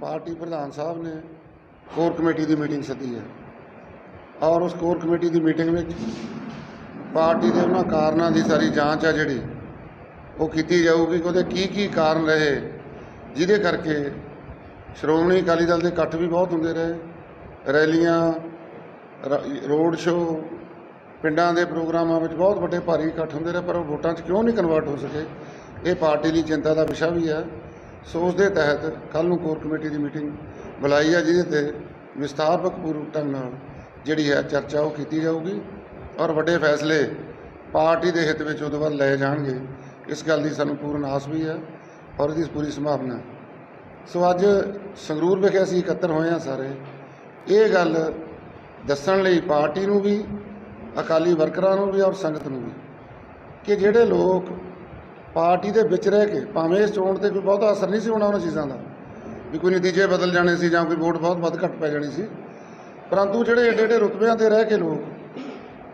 Party ਪ੍ਰਧਾਨ ਸਾਹਿਬ ਨੇ core committee ਦੀ ਮੀਟਿੰਗ ਸੱਦੀ ਹੈ। ਔਰ ਉਸ ਕੋਰ ਕਮੇਟੀ ਦੀ ਮੀਟਿੰਗ ਵਿੱਚ ਪਾਰਟੀ ਦੇ ਉਹਨਾਂ ਕਾਰਨਾਂ ਦੀ ਸਾਰੀ ਜਾਂਚ ਆ ਜਿਹੜੀ, ਉਹ ਕੀਤੀ ਜਾਊਗੀ ਕਿ ਉਹਦੇ ਕੀ ਕੀ ਕਾਰਨ ਰਹੇ, ਜਿਹਦੇ ਕਰਕੇ ਸ਼੍ਰੋਮਣੀ ਅਕਾਲੀ ਦਲ ਦੇ ਇਕੱਠ ਵੀ ਬਹੁਤ ਹੁੰਦੇ ਰਹੇ, ਰੈਲੀਆਂ ਰੋਡ ਸ਼ੋਅ, ਪਿੰਡਾਂ ਦੇ ਪ੍ਰੋਗਰਾਮਾਂ ਵਿੱਚ ਬਹੁਤ ਵੱਡੇ ਭਾਰੀ ਇਕੱਠ ਹੁੰਦੇ ਰਹੇ, ਪਰ ਉਹ ਵੋਟਾਂ 'ਚ ਕਿਉਂ ਨਹੀਂ ਕਨਵਰਟ ਹੋ ਸਕੇ? ਇਹ ਪਾਰਟੀ ਲਈ ਚਿੰਤਾ ਦਾ ਵਿਸ਼ਾ ਵੀ ਹੈ। ਸੋ ਉਸ ਦੇ ਤਹਿਤ ਕੱਲ ਨੂੰ ਕੋਰ ਕਮੇਟੀ ਦੀ ਮੀਟਿੰਗ ਬੁਲਾਈ ਹੈ ਜਿਹਦੇ ਤੇ ਵਿਸਥਾਰਪਕ ਪੂਰਵਕ ਢੰਗ ਨਾਲ ਜਿਹੜੀ ਹੈ ਚਰਚਾ ਉਹ ਕੀਤੀ ਜਾਊਗੀ ਔਰ ਵੱਡੇ ਫੈਸਲੇ ਪਾਰਟੀ ਦੇ ਹਿੱਤ ਵਿੱਚ ਉਹਦੇ ਬਾਅਦ ਲਏ ਜਾਣਗੇ। ਇਸ ਗੱਲ ਦੀ ਸਾਨੂੰ ਪੂਰਨ ਆਸ ਵੀ ਹੈ ਔਰ ਇਹਦੀ ਪੂਰੀ ਸੰਭਾਵਨਾ ਸੋ ਅੱਜ ਸੰਗਰੂਰ ਵਿਖੇ ਅਸੀਂ ਇਕੱਤਰ ਹੋਏ ਹਾਂ ਸਾਰੇ। ਇਹ ਗੱਲ ਦੱਸਣ ਲਈ ਪਾਰਟੀ ਨੂੰ ਵੀ, ਅਕਾਲੀ ਵਰਕਰਾਂ ਨੂੰ ਵੀ ਔਰ ਸੰਗਤ ਨੂੰ ਵੀ ਕਿ ਜਿਹੜੇ ਲੋਕ ਪਾਰਟੀ ਦੇ ਵਿੱਚ ਰਹਿ ਕੇ ਭਾਵੇਂ ਇਸ ਚੋਣ ਤੇ ਕੋਈ ਬਹੁਤਾ ਅਸਰ ਨਹੀਂ ਸੀ ਹੋਣਾ ਉਹਨਾਂ ਚੀਜ਼ਾਂ ਦਾ, ਵੀ ਕੋਈ ਨਤੀਜੇ ਬਦਲ ਜਾਣੇ ਸੀ ਜਾਂ ਕੋਈ ਵੋਟ ਬਹੁਤ ਵੱਧ ਘੱਟ ਪੈ ਜਾਣੀ ਸੀ। ਪਰੰਤੂ ਜਿਹੜੇ ਏਡੇ ਏਡੇ ਰੁਤਬਿਆਂ ਤੇ ਰਹਿ ਕੇ ਲੋਕ,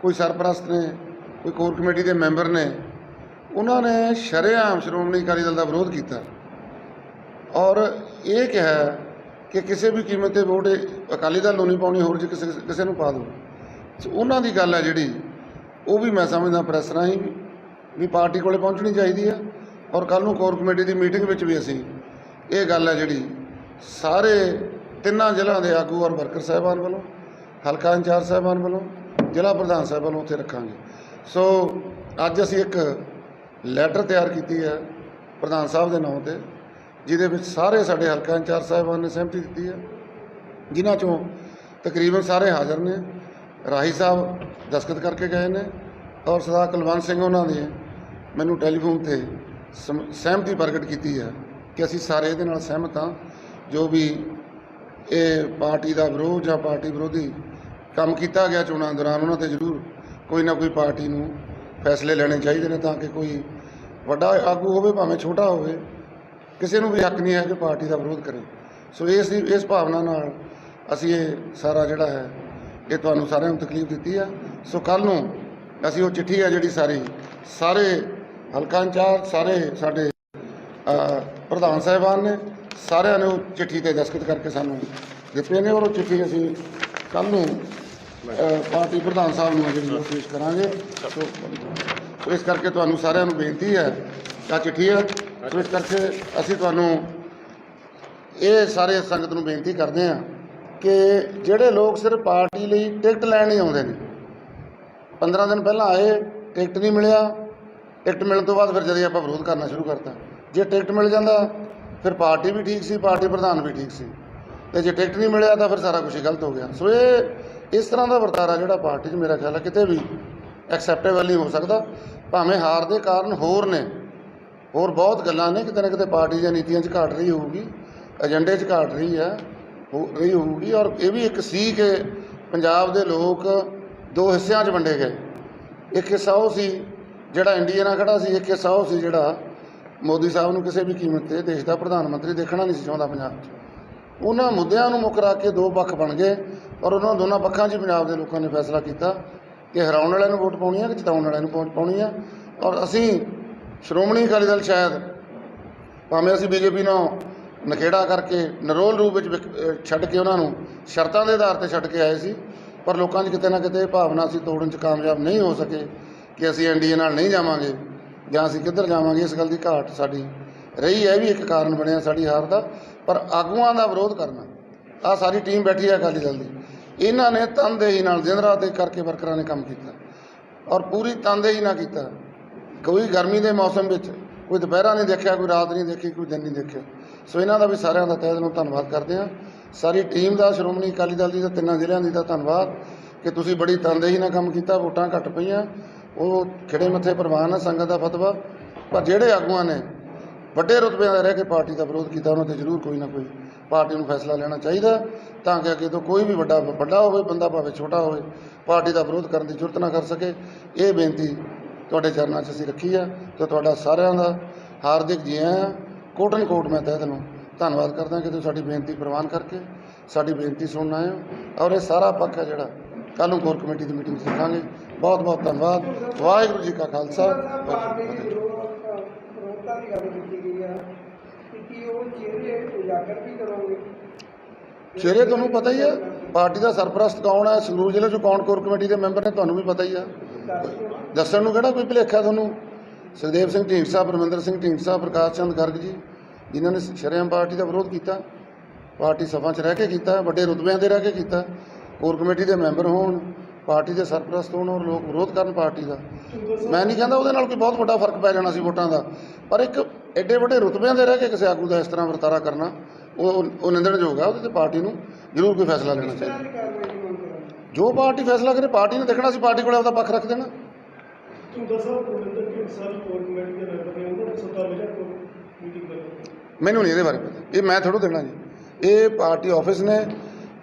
ਕੋਈ ਸਰਪ੍ਰਸਤ ਨੇ, ਕੋਈ ਕੋਰ ਕਮੇਟੀ ਦੇ ਮੈਂਬਰ ਨੇ, ਉਹਨਾਂ ਨੇ ਸ਼ਰੇਆਮ ਸ਼੍ਰੋਮਣੀ ਅਕਾਲੀ ਦਲ ਦਾ ਵਿਰੋਧ ਕੀਤਾ। ਔਰ ਇਹ ਕਿਹਾ ਕਿ ਕਿਸੇ ਵੀ ਕੀਮਤ ਤੇ ਵੋਟ ਅਕਾਲੀ ਦਲ ਨੂੰ ਨਹੀਂ ਪਾਉਣੀ, ਹੋਰ ਜੇ ਕਿਸੇ ਕਿਸੇ ਨੂੰ ਪਾ ਦਿਓ। ਸੋ ਉਹਨਾਂ ਦੀ ਗੱਲ ਹੈ ਜਿਹੜੀ, ਉਹ ਵੀ ਮੈਂ ਸਮਝਦਾ ਪ੍ਰੈਸ ਰਾਹੀਂ ਵੀ ਵੀ ਪਾਰਟੀ ਕੋਲੇ ਪਹੁੰਚਣੀ ਚਾਹੀਦੀ ਹੈ ਔਰ ਕੱਲ ਨੂੰ ਕੋਰ ਕਮੇਟੀ ਦੀ ਮੀਟਿੰਗ ਵਿੱਚ ਵੀ ਅਸੀਂ ਇਹ ਗੱਲ ਹੈ ਜਿਹੜੀ ਸਾਰੇ ਤਿੰਨਾਂ ਜ਼ਿਲ੍ਹਿਆਂ ਦੇ ਆਗੂ ਔਰ ਵਰਕਰ ਸਾਹਿਬਾਨ ਵੱਲੋਂ, ਹਲਕਾ ਇੰਚਾਰਜ ਸਾਹਿਬਾਨ ਵੱਲੋਂ, ਜ਼ਿਲ੍ਹਾ ਪ੍ਰਧਾਨ ਸਾਹਿਬ ਵੱਲੋਂ ਉੱਥੇ ਰੱਖਾਂਗੇ। ਸੋ ਅੱਜ ਅਸੀਂ ਇੱਕ ਲੈਟਰ ਤਿਆਰ ਕੀਤੀ ਹੈ ਪ੍ਰਧਾਨ ਸਾਹਿਬ ਦੇ ਨਾਮ ਤੇ, ਜਿਹਦੇ ਵਿੱਚ ਸਾਰੇ ਸਾਡੇ ਹਲਕਾ ਇੰਚਾਰਜ ਸਾਹਿਬਾਨ ਨੇ ਸਹਿਮਤੀ ਦਿੱਤੀ ਹੈ, ਜਿਨ੍ਹਾਂ ਚੋਂ ਤਕਰੀਬਨ ਸਾਰੇ ਹਾਜ਼ਰ ਨੇ। ਰਾਹੀ ਸਾਹਿਬ ਦਸਖਤ ਕਰਕੇ ਗਏ ਨੇ ਔਰ ਸਰਦਾਰ ਕੁਲਵੰਤ ਸਿੰਘ ਉਹਨਾਂ ਦੇ ਮੈਨੂੰ ਟੈਲੀਫੋਨ ਤੇ ਸਮ- ਸਹਿਮਤੀ ਪ੍ਰਗਟ ਕੀਤੀ ਹੈ ਕਿ ਅਸੀਂ ਸਾਰੇ ਇਹਦੇ ਨਾਲ ਸਹਿਮਤ ਹਾਂ। ਜੋ ਵੀ ਇਹ ਪਾਰਟੀ ਦਾ ਵਿਰੋਧ ਜਾਂ ਪਾਰਟੀ ਵਿਰੋਧੀ ਕੰਮ ਕੀਤਾ ਗਿਆ ਚੋਣਾਂ ਦੌਰਾਨ, ਉਹਨਾਂ ਤੇ ਜ਼ਰੂਰ ਕੋਈ ਨਾ ਕੋਈ ਪਾਰਟੀ ਨੂੰ ਫੈਸਲੇ ਲੈਣੇ ਚਾਹੀਦੇ ਨੇ ਤਾਂ ਕਿ ਕੋਈ ਵੱਡਾ ਆਗੂ ਹੋਵੇ, ਭਾਵੇਂ ਛੋਟਾ ਹੋਵੇ, ਕਿਸੇ ਨੂੰ ਵੀ ਹੱਕ ਨਹੀਂ ਹੈ ਕਿ ਪਾਰਟੀ ਦਾ ਵਿਰੋਧ ਕਰੇ। ਸੋ ਇਸ ਇਸ ਭਾਵਨਾ ਨਾਲ ਅਸੀਂ ਇਹ ਸਾਰਾ ਜਿਹੜਾ ਹੈ, ਇਹ ਤੁਹਾਨੂੰ ਸਾਰਿਆਂ ਨੂੰ ਤਕਲੀਫ ਦਿੱਤੀ ਆ। ਸੋ ਕੱਲ ਨੂੰ ਅਸੀਂ ਉਹ ਚਿੱਠੀ ਹੈ ਜਿਹੜੀ ਸਾਰੀ, ਸਾਰੇ ਹਲਕਾ ਇੰਚਾਰਜ ਸਾਰੇ ਸਾਡੇ ਪ੍ਰਧਾਨ ਸਾਹਿਬਾਨ ਨੇ ਸਾਰਿਆਂ ਨੇ ਉਹ ਚਿੱਠੀ ਤੇ ਦਸਖਤ ਕਰਕੇ ਸਾਨੂੰ ਦਿੱਤੇ ਨੇ ਔਰ ਉਹ ਚਿੱਠੀ ਅਸੀਂ ਕੱਲ ਨੂੰ ਪਾਰਟੀ ਪ੍ਰਧਾਨ ਸਾਹਿਬ ਨੂੰ ਜਿਹੜੀ ਪੇਸ਼ ਕਰਾਂਗੇ। ਸੋ ਇਸ ਕਰਕੇ ਤੁਹਾਨੂੰ ਸਾਰਿਆਂ ਨੂੰ ਬੇਨਤੀ ਹੈ ਆ ਚਿੱਠੀ ਹੈ। ਸੋ ਇਸ ਕਰਕੇ ਅਸੀਂ ਤੁਹਾਨੂੰ ਇਹ ਸਾਰੇ ਸੰਗਤ ਨੂੰ ਬੇਨਤੀ ਕਰਦੇ ਹਾਂ ਕਿ ਜਿਹੜੇ ਲੋਕ ਸਿਰਫ ਪਾਰਟੀ ਲਈ ਟਿਕਟ ਲੈਣ ਹੀ ਆਉਂਦੇ ਨੇ 15 ਦਿਨ ਪਹਿਲਾਂ ਆਏ, ਟਿਕਟ ਨਹੀਂ ਮਿਲਿਆ। ਟਿਕਟ ਮਿਲਣ ਤੋਂ ਬਾਅਦ ਫਿਰ ਜਦੇ ਆਪਾਂ ਵਿਰੋਧ ਕਰਨਾ ਸ਼ੁਰੂ ਕਰਤਾ, ਜੇ ਟਿਕਟ ਮਿਲ ਜਾਂਦਾ, ਫਿਰ ਪਾਰਟੀ ਵੀ ਠੀਕ ਸੀ, ਪਾਰਟੀ ਪ੍ਰਧਾਨ ਵੀ ਠੀਕ ਸੀ। ਤੇ ਜੇ ਟਿਕਟ ਨਹੀਂ ਮਿਲਿਆ ਤਾਂ ਫਿਰ ਸਾਰਾ ਕੁਝ ਹੀ ਗਲਤ ਹੋ ਗਿਆ। ਸੋ ਇਹ, ਇਸ ਤਰ੍ਹਾਂ ਦਾ ਵਰਤਾਰਾ ਜਿਹੜਾ ਪਾਰਟੀ 'ਚ ਮੇਰਾ ਖਿਆਲ ਹੈ ਕਿਤੇ ਵੀ ਐਕਸੈਪਟੇਬਲ ਨਹੀਂ ਹੋ ਸਕਦਾ। ਭਾਵੇਂ ਹਾਰ ਦੇ ਕਾਰਨ ਹੋਰ ਨੇ, ਹੋਰ ਬਹੁਤ ਗੱਲਾਂ ਨੇ, ਕਿਤੇ ਨਾ ਕਿਤੇ ਪਾਰਟੀ ਦੀਆਂ ਨੀਤੀਆਂ 'ਚ ਘਾਟ ਰਹੀ ਹੋਊਗੀ ਏਜੰਡੇ 'ਚ ਘਾਟ ਰਹੀ ਹੈ, ਹੋ, ਰਹੀ ਹੋਊਗੀ ਔਰ ਇਹ ਵੀ ਇੱਕ ਸੀ ਕਿ ਪੰਜਾਬ ਦੇ ਲੋਕ ਦੋ ਹਿੱਸਿਆਂ 'ਚ ਵੰਡੇ ਗਏ। ਇੱਕ ਹਿੱਸਾ ਉਹ ਸੀ ਜਿਹੜਾ ਇੰਡੀਆ ਨਾਲ ਖੜਾ ਸੀ, ਇੱਕ ਹਿੱਸਾ ਉਹ ਸੀ ਜਿਹੜਾ ਮੋਦੀ ਸਾਹਿਬ ਨੂੰ ਕਿਸੇ ਵੀ ਕੀਮਤ ਤੇ ਦੇਸ਼ ਦਾ ਪ੍ਰਧਾਨ ਮੰਤਰੀ ਦੇਖਣਾ ਨਹੀਂ ਸੀ ਚਾਹੁੰਦਾ ਪੰਜਾਬ 'ਚ। ਉਹਨਾਂ ਮੁੱਦਿਆਂ ਨੂੰ ਮੁੱਖ ਰੱਖ ਕੇ ਦੋ ਪੱਖ ਬਣ ਗਏ ਔਰ ਉਹਨਾਂ ਦੋਨਾਂ ਪੱਖਾਂ 'ਚ ਹੀ ਪੰਜਾਬ ਦੇ ਲੋਕਾਂ ਨੇ ਫੈਸਲਾ ਕੀਤਾ ਕਿ ਹਰਾਉਣ ਵਾਲਿਆਂ ਨੂੰ ਵੋਟ ਪਾਉਣੀ ਹੈ ਕਿ ਜਿਤਾਉਣ ਵਾਲਿਆਂ ਨੂੰ ਵੋਟ ਪਾਉਣੀ ਹੈ ਔਰ ਅਸੀਂ ਸ਼੍ਰੋਮਣੀ ਅਕਾਲੀ ਦਲ ਸ਼ਾਇਦ ਭਾਵੇਂ ਅਸੀਂ ਬੀਜੇਪੀ ਨਾਲ ਨਖੇੜਾ ਕਰਕੇ ਨਰੋਲ ਰੂਪ ਵਿੱਚ ਵਿਕ- ਛੱਡ ਕੇ ਉਹਨਾਂ ਨੂੰ ਸ਼ਰਤਾਂ ਦੇ ਆਧਾਰ ਤੇ ਛੱਡ ਕੇ ਆਏ ਸੀ, ਪਰ ਲੋਕਾਂ 'ਚ ਕਿਤੇ ਨਾ ਕਿਤੇ ਭਾਵਨਾ ਸੀ ਤੋੜਨ 'ਚ ਕਾਮਯਾਬ ਨਹੀਂ ਹੋ ਸਕੇ। ਕਿ ਅਸੀਂ ਐਨਡੀਏ ਨਾਲ ਨਹੀਂ ਜਾਵਾਂਗੇ ਜਾਂ ਅਸੀਂ ਕਿੱਧਰ ਜਾਵਾਂਗੇ, ਇਸ ਗੱਲ ਦੀ ਘਾਟ ਸਾਡੀ ਰਹੀ ਹੈ, ਇਹ ਵੀ ਇੱਕ ਕਾਰਨ ਬਣਿਆ ਸਾਡੀ ਹਾਰ ਦਾ। ਪਰ ਆਗੂਆਂ ਦਾ ਵਿਰੋਧ ਕਰਨਾ ਆ ਸਾਰੀ ਟੀਮ ਬੈਠੀ ਹੈ ਅਕਾਲੀ ਦਲ ਦੀ। ਇਹਨਾਂ ਨੇ ਤਨਦੇਹੀ ਨਾਲ ਦਿਨ ਰਾਤ ਦੇ ਕਰਕੇ ਵਰਕਰਾਂ ਨੇ ਕੰਮ ਕੀਤਾ ਔਰ ਪੂਰੀ ਤਨਦੇਹੀ ਨਾਲ ਕੀਤਾ। ਕੋਈ ਗਰਮੀ ਦੇ ਮੌਸਮ ਵਿੱਚ ਕੋਈ ਦੁਪਹਿਰਾ ਨਹੀਂ ਦੇਖਿਆ, ਕੋਈ ਰਾਤ ਨਹੀਂ ਦੇਖੀ, ਕੋਈ ਦਿਨ ਨਹੀਂ ਦੇਖਿਆ। ਸੋ ਇਹਨਾਂ ਦਾ ਵੀ ਸਾਰਿਆਂ ਦਾ ਤਹਿ ਦਿਲੋਂ ਧੰਨਵਾਦ ਕਰਦੇ ਹਾਂ। ਸਾਰੀ ਟੀਮ ਦਾ, ਸ਼੍ਰੋਮਣੀ ਅਕਾਲੀ ਦਲ ਦੀ ਤੇ ਤਿੰਨਾਂ ਜ਼ਿਲ੍ਹਿਆਂ ਦੀ ਦਾ ਧੰਨਵਾਦ ਕਿ ਤੁਸੀਂ ਬੜੀ ਤਨਦੇਹੀ ਨਾਲ ਕੰਮ ਕੀਤਾ, ਵੋਟਾਂ ਘੱਟ ਪਈਆਂ। ਉਹ ਖਿੜੇ ਮੱਥੇ ਪ੍ਰਵਾਨ ਹੈ ਸੰਗਤ ਦਾ ਫਤਵਾ। ਪਰ ਜਿਹੜੇ ਆਗੂਆਂ ਨੇ ਵੱਡੇ ਰੁਤਬਿਆਂ ਦੇ ਰਹਿ ਕੇ ਪਾਰਟੀ ਦਾ ਵਿਰੋਧ ਕੀਤਾ, ਉਹਨਾਂ ਤੇ ਜ਼ਰੂਰ ਕੋਈ ਨਾ ਕੋਈ ਪਾਰਟੀ ਨੂੰ ਫੈਸਲਾ ਲੈਣਾ ਚਾਹੀਦਾ। ਤਾਂ ਕਿ ਅੱਗੇ ਤੋਂ ਕੋਈ ਵੀ ਵੱਡਾ ਵੱਡਾ ਹੋਵੇ, ਬੰਦਾ ਭਾਵੇਂ ਛੋਟਾ ਹੋਵੇ, ਪਾਰਟੀ ਦਾ ਵਿਰੋਧ ਕਰਨ ਦੀ ਜ਼ਰੂਰਤ ਨਾ ਕਰ ਸਕੇ। ਇਹ ਬੇਨਤੀ ਤੁਹਾਡੇ ਚਰਨਾਂ 'ਚ ਅਸੀਂ ਰੱਖੀ ਆ ਤੇ ਤੁਹਾਡਾ ਸਾਰਿਆਂ ਦਾ ਹਾਰਦਿਕ ਜੀ ਆਇਆਂ ਕੋਟਨ ਕੋਟ ਮੈਂ ਤਹਿ ਦਿਲੋਂ ਧੰਨਵਾਦ ਕਰਦਾ ਕਿ ਤੁਸੀਂ ਸਾਡੀ ਬੇਨਤੀ ਪ੍ਰਵਾਨ ਕਰਕੇ ਸਾਡੀ ਬੇਨਤੀ ਸੁਣਨ ਆਏ ਹੋ। ਔਰ ਇਹ ਸਾਰਾ ਪੱਖ ਹੈ ਜਿਹੜਾ ਕੱਲ੍ਹ ਨੂੰ ਕੋਰ ਕਮੇਟੀ ਦੀ ਮੀਟਿੰਗ 'ਚ ਰੱਖਾਂਗੇ। ਬਹੁਤ ਬਹੁਤ ਧੰਨਵਾਦ। ਵਾਹਿਗੁਰੂ ਜੀ ਕਾ ਖਾਲਸਾ। ਰੋਤਾ ਦੀ ਗੱਲ ਕੀਤੀ ਗਈ ਆ ਕਿ ਕੀ ਉਹ ਚਿਹਰੇ ਉਜਾਗਰ ਵੀ ਕਰੋਗੇ? ਸ਼ੇਰੇ ਤੁਹਾਨੂੰ ਪਤਾ ਹੀ ਹੈ ਪਾਰਟੀ ਦਾ ਸਰਪ੍ਰਸਤ ਕੌਣ ਹੈ ਸੰਗਰੂਰ ਜ਼ਿਲ੍ਹੇ ਚੋਂ ਕੌਣ ਕੋਰ ਕਮੇਟੀ ਦੇ ਮੈਂਬਰ ਨੇ ਤੁਹਾਨੂੰ ਵੀ ਪਤਾ ਹੀ ਹੈ ਦੱਸਣ ਨੂੰ ਕਿਹੜਾ ਕੋਈ ਭੁਲੇਖਾ ਤੁਹਾਨੂੰ? ਸੁਖਦੇਵ ਸਿੰਘ ਢੀਂਡਸਾ ਪਰਮਿੰਦਰ ਸਿੰਘ ਢੀਂਡਸਾ ਪ੍ਰਕਾਸ਼ ਚੰਦ ਗਰਗ ਜੀ ਜਿਨ੍ਹਾਂ ਨੇ ਸ਼ਰੇਆਮ ਪਾਰਟੀ ਦਾ ਵਿਰੋਧ ਕੀਤਾ ਪਾਰਟੀ ਸਭਾ 'ਚ ਰਹਿ ਕੇ ਕੀਤਾ ਵੱਡੇ ਰੁਤਬਿਆਂ ਤੇ ਰਹਿ ਕੇ ਕੀਤਾ ਕੋਰ ਕਮੇਟੀ ਦੇ ਮੈਂਬਰ ਹੋਣ ਪਾਰਟੀ ਦੇ ਸਰਪ੍ਰਸਤ ਹੋਣ ਔਰ ਲੋਕ ਵਿਰੋਧ ਕਰਨ ਪਾਰਟੀ ਦਾ। ਮੈਂ ਨਹੀਂ ਕਹਿੰਦਾ ਉਹਦੇ ਨਾਲ ਕੋਈ ਬਹੁਤ ਵੱਡਾ ਫ਼ਰਕ ਪੈ ਜਾਣਾ ਸੀ ਵੋਟਾਂ ਦਾ ਪਰ ਇੱਕ ਐਡੇ ਵੱਡੇ ਰੁਤਬਿਆਂ ਦੇ ਰਹਿ ਕੇ ਕਿਸੇ ਆਗੂ ਦਾ ਇਸ ਤਰ੍ਹਾਂ ਵਰਤਾਰਾ ਕਰਨਾ ਉਹ ਉਹ- ਨਿੰਦਣਯੋਗ ਹੈ ਉਹਦੇ ਤੇ ਪਾਰਟੀ ਨੂੰ ਜ਼ਰੂਰ ਕੋਈ ਫੈਸਲਾ ਲੈਣਾ ਚਾਹੀਦਾ। ਜੋ ਪਾਰਟੀ ਫੈਸਲਾ ਕਰੇ ਪਾਰਟੀ ਨੇ ਦੇਖਣਾ ਸੀ ਪਾਰਟੀ ਕੋਲ ਆਪਦਾ ਪੱਖ ਰੱਖ ਦੇਣਾ। ਮੈਨੂੰ ਨਹੀਂ ਇਹਦੇ ਬਾਰੇ ਪਤਾ। ਇਹ ਮੈਂ ਥੋੜ੍ਹਾ ਦੇਣਾ ਜੀ। ਇਹ ਪਾਰਟੀ ਆਫਿਸ ਨੇ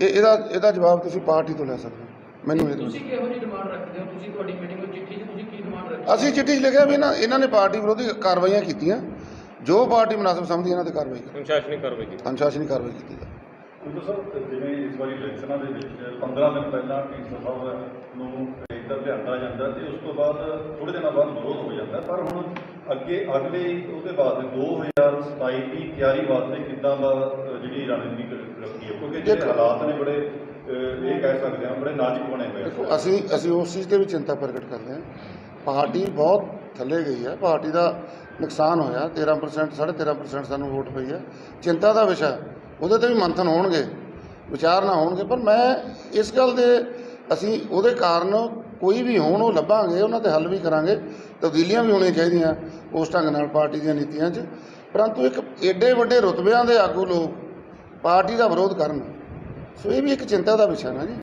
ਇਹ ਇਹਦਾ ਇਹਦਾ ਜਵਾਬ ਤੁਸੀਂ ਪਾਰਟੀ ਤੋਂ ਲੈ ਸਕਦੇ ਹੋ। ਮੈਨੂੰ ਇਹ ਤੁਸੀਂ ਕਿਹੋ ਜਿਹੀ ਡਿਮਾਂਡ ਰੱਖਦੇ ਹੋ? ਤੁਸੀਂ ਤੁਹਾਡੀ ਮੀਟਿੰਗ ਵਿੱਚ ਚਿੱਠੀ 'ਚ ਤੁਸੀਂ ਕੀ ਡਿਮਾਂਡ ਰੱਖਦੇ ਅਸੀਂ ਚਿੱਠੀ 'ਚ ਲਿਖਿਆ ਵੀ ਇਹਨਾਂ ਇਹਨਾਂ ਨੇ ਪਾਰਟੀ ਵਿਰੋਧੀ ਕਾਰਵਾਈਆਂ ਕੀਤੀਆਂ। ਜੋ ਪਾਰਟੀ ਮੁਨਾਸਬ ਸਮਝਦੀ ਇਹਨਾਂ ਤੇ ਕਾਰਵਾਈ ਕਰੋ। ਅਨੁਸ਼ਾਸਨੀ ਕਾਰਵਾਈ ਕੀਤੀ। ਅਨੁਸ਼ਾਸਨੀ ਕਾਰਵਾਈ ਕੀਤੀ ਜਾਵੇ। ਕਿਉਂਕਿ ਸਰ ਜਿਵੇਂ ਇਸ ਵਾਰੀ ਇਲੈਕਸ਼ਨਾਂ ਦੇ ਵਿੱਚ 15 ਦਿਨ ਪਹਿਲਾਂ ਢੀਂਡਸਾ ਸਾਹਿਬ ਨੂੰ ਇੱਧਰ ਲਿਆਂਦਾ ਜਾਂਦਾ ਤੇ ਉਸ ਤੋਂ ਬਾਅਦ ਥੋੜੇ ਦਿਨਾਂ ਬਾਅਦ ਵਿਰੋਧ ਹੋ ਜਾਂਦਾ। ਪਰ ਹੁਣ ਅੱਗੇ ਅਗਲੇ ਉਹਦੇ ਬਾਅਦ 2027 ਦੀ ਤਿਆਰੀ ਵਾਸਤੇ ਕਿੱਦਾਂ ਦਾ ਜਿਹੜੀ ਰਣਨੀਤੀ ਰੱਖੀ ਹੈ? ਕਿਉਂਕਿ ਜਿਹੜੇ। ਹਾਲਾਤ ਨੇ ਬੜੇ ਇਹ ਕਹਿ ਸਕਦੇ ਹਾਂ, ਬੜੇ ਨਾਜ਼ੁਕ ਬਣੇ ਹੋਏ ਦੇਖੋ, ਅਸੀਂ ਅਸੀਂ ਉਸ ਚੀਜ਼ ਤੇ ਵੀ ਚਿੰਤਾ ਪ੍ਰਗਟ ਕਰਦੇ ਹਾਂ। ਪਾਰਟੀ ਬਹੁਤ ਥੱਲੇ ਗਈ ਹੈ। ਪਾਰਟੀ ਦਾ ਨੁਕਸਾਨ ਹੋਇਆ। 13% 13.5% ਸਾਨੂੰ ਵੋਟ ਪਈ ਹੈ। ਚਿੰਤਾ ਦਾ ਵਿਸ਼ਾ ਉਹਦੇ ਤੇ ਵੀ ਮੰਥਨ ਹੋਣਗੇ। ਵਿਚਾਰ ਨਾ ਹੋਣਗੇ। ਪਰ ਮੈਂ ਇਸ ਗੱਲ ਦੇ, ਅਸੀਂ ਉਹਦੇ ਕਾਰਨ ਕੋਈ ਵੀ ਹੋਣ, ਉਹ ਲੱਭਾਂਗੇ। ਉਹਨਾਂ ਤੇ ਹੱਲ ਵੀ ਕਰਾਂਗੇ। ਤਬਦੀਲੀਆਂ ਵੀ ਹੋਣੀਆਂ ਚਾਹੀਦੀਆਂ ਉਸ ਢੰਗ ਨਾਲ ਪਾਰਟੀ ਦੀਆਂ ਨੀਤੀਆਂ 'ਚ। ਪਰੰਤੂ ਇੱਕ ਏਡੇ ਵੱਡੇ ਰੁਤਬਿਆਂ ਦੇ ਆਗੂ ਲੋਕ ਪਾਰਟੀ ਦਾ ਵਿਰੋਧ ਕਰਨ ਸੋ ਇਹ ਵੀ ਇੱਕ ਚਿੰਤਾ ਦਾ ਵਿਸ਼ਾ ਨਾ ਜੀ।